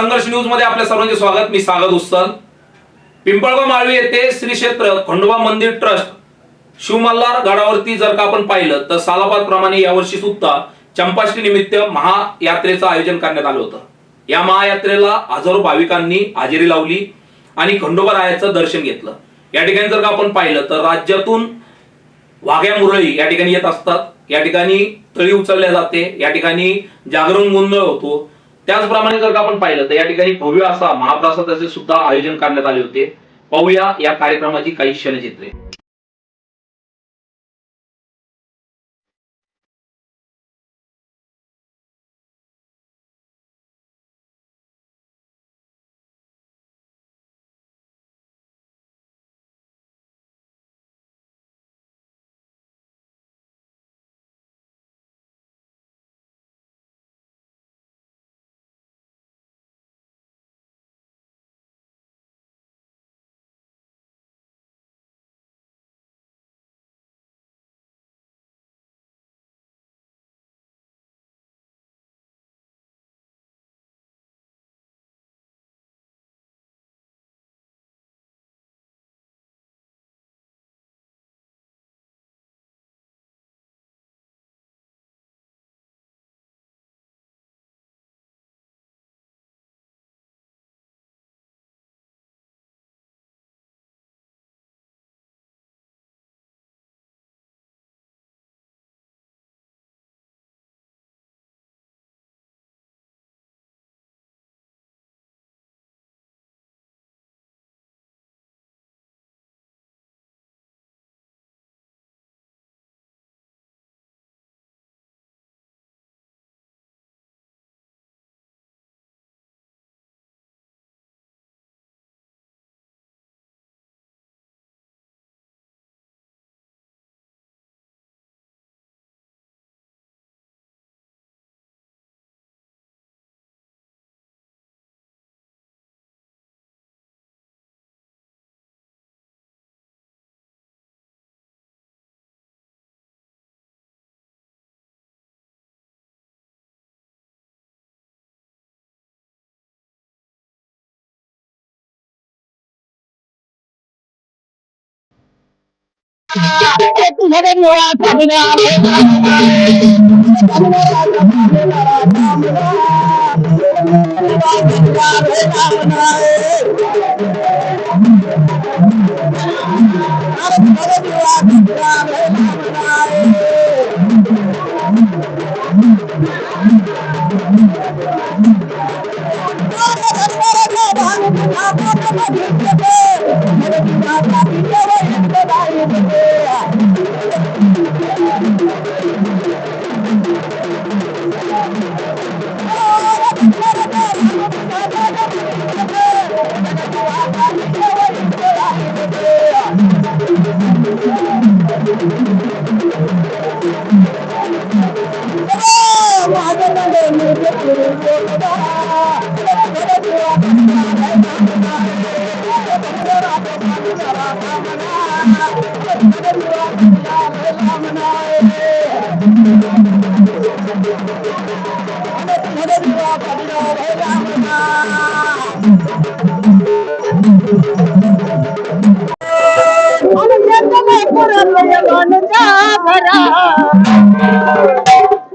संघर्ष न्यूजमध्ये आपल्या सर्वांचे स्वागत. मी सागत उस्सल पिंपळगाव माळवी येथे श्री क्षेत्र खंडोबा मंदिर ट्रस्ट शिवमल्हार गडावरती जर का आपण पाहिलं तर सालाबाद प्रमाणे यावर्षी सुद्धा चंपाष्टी निमित्त महायात्रेचं आयोजन करण्यात आलं होतं. या महायात्रेला हजारो भाविकांनी हजेरी लावली आणि खंडोबा रायाचं दर्शन घेतलं. या ठिकाणी जर का आपण पाहिलं तर राज्यातून वाघ्या मुरळी या ठिकाणी येत असतात. या ठिकाणी तळी उचलल्या जाते. या ठिकाणी जागरण गोंधळ होतो. त्याचप्रमाणे जर का आपण पाहिलं तर या ठिकाणी भव्य असा महाप्रसादाचे सुद्धा आयोजन करण्यात आले होते. पाहूया या कार्यक्रमाची काही क्षणचित्रे. ধরে মোরা থাকবে I'm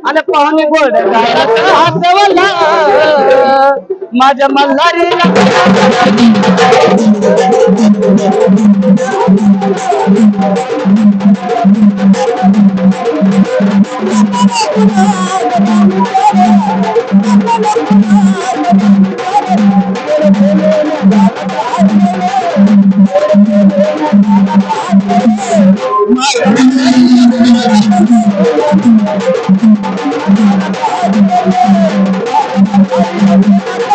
आणि पाहुणे गोड हसवला? माझ्या मल्हारीला राजाला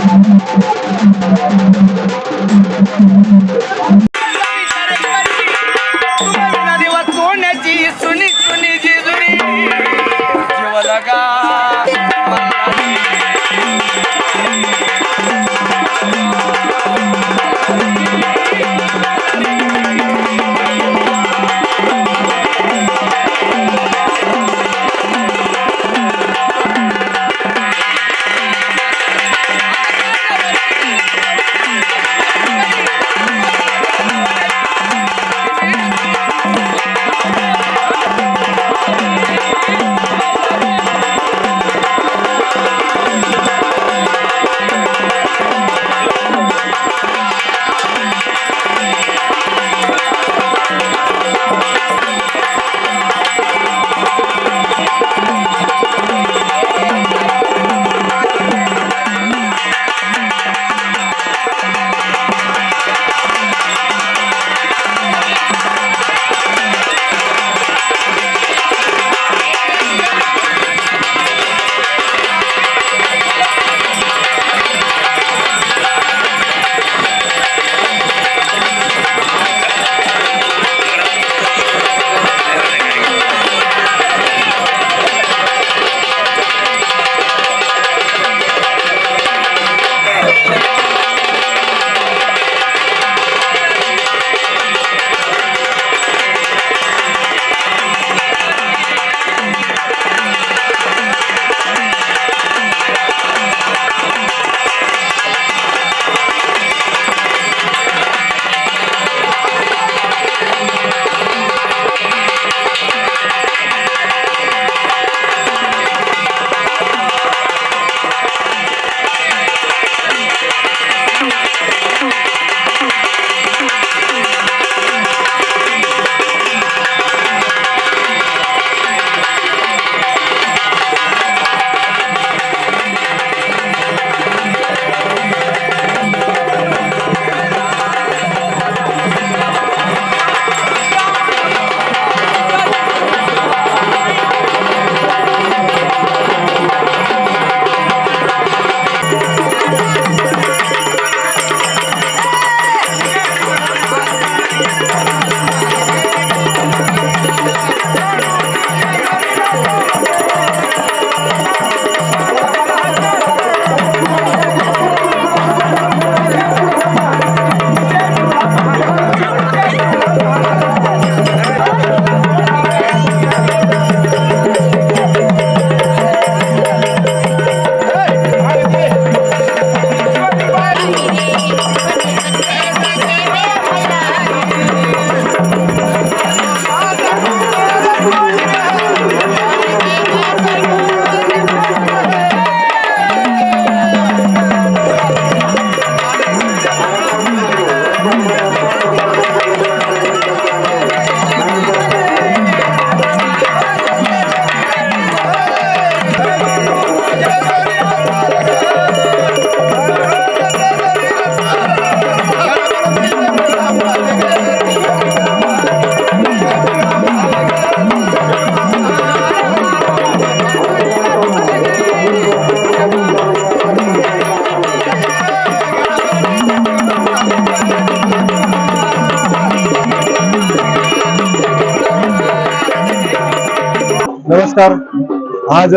आज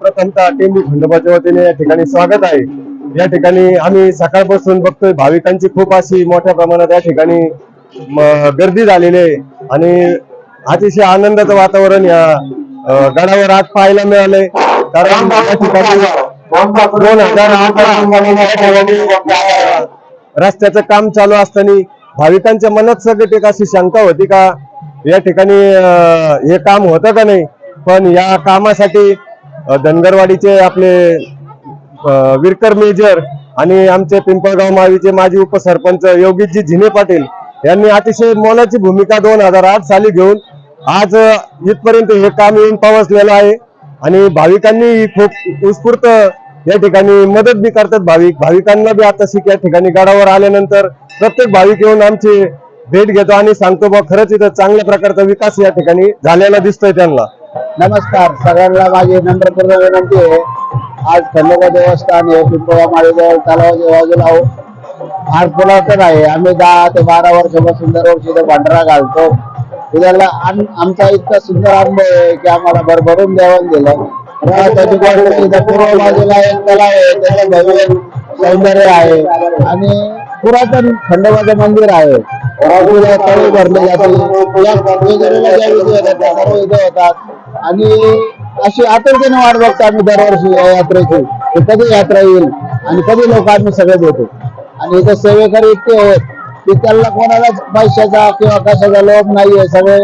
प्रथमतः खंडोबाच्या वतीने या ठिकाणी स्वागत आहे. या ठिकाणी आम्ही सकाळपासून बघतोय भाविकांची खूप अशी मोठ्या प्रमाणात या ठिकाणी गर्दी झालेली आहे. आणि अतिशय आनंदाचं वातावरण या गडावर आज पाहायला मिळालंय. कारण या ठिकाणी दोन हजार रस्त्याचं काम चालू असताना भाविकांच्या मनात सगळं एक अशी शंका होती का या ठिकाणी हे काम होतं का नाही? पण या कामासाठी धनगरवाडीचे आपले विरकर मेजर आणि आमचे पिंपळगाव मावीचे माजी उपसरपंच योगीजी झिने पाटील यांनी अतिशय मोलाची भूमिका दोन हजार आठ साली घेऊन आज इथपर्यंत हे काम येऊन पावसलेलं आहे. आणि भाविकांनी खूप उत्स्फूर्त या ठिकाणी मदत बी करतात भाविक. भाविकांना बी आता शिक या ठिकाणी गडावर आल्यानंतर प्रत्येक भाविक येऊन आमची भेट घेतो आणि सांगतो बा खरंच इथं चांगल्या प्रकारचा विकास या ठिकाणी झालेला दिसतोय त्यांना. नमस्कार. सगळ्यांना माझी नम्रपूर्ण विनंती आहे. आज खंडोबा देवस्थान हे पिंपळा माळीजवळ तलावाच्या बाजूला आहोत. आज पुलाटन आहे. आम्ही दहा ते बारा वर्षापासून दरवर्षी इथं भांडारा घालतो. उद्याला आमचा इतका सुंदर अनुभव आहे की आम्हाला भरभरून जेवण दिलं. राहताची गोष्ट इथं पूर्व बाजूला एक तलाव आहे त्याचं भव्य सौंदर्य आहे. आणि पुरातन खंडोबाचं मंदिर आहे. बाजूला तळी भरले जाते या जेजुरीला ज्या विधी होतात त्या सर्व इथे होतात आणि अशी आतुरतेने वाट बघतो आम्ही दरवर्षी या यात्रेची. की कधी यात्रा येईल आणि कधी लोक आम्ही सगळे भेटू. आणि इथे सेवेकरी इतके आहेत की त्यांना कोणालाच पैशाचा किंवा कशाचा लोभ नाहीये. सगळे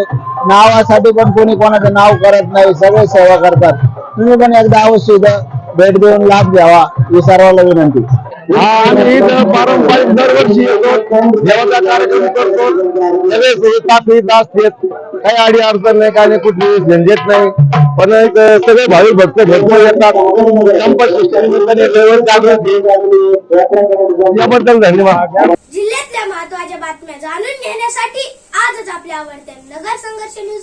नावासाठी पण कोणी कोणाचं नाव करत नाही. सगळे सेवा करतात. तुम्ही पण एकदा अवश्य इथं भेट देऊन लाभ घ्यावा ही सर्वांना विनंती. आम्ही पारंपरिक दरवर्षी येतो देवाचा कार्यक्रम करतो. सगळे सुविधा असतात. काही अडी अडचण नाही काही नाही कुठली झंझट नाही. पण सगळे भाविक भक्त भरपूर येतात. याबद्दल धन्यवाद. जिल्ह्यातल्या महत्त्वाच्या बातम्या जाणून घेण्यासाठी आजच आपल्या आवडत्या नगर संघर्ष न्यूज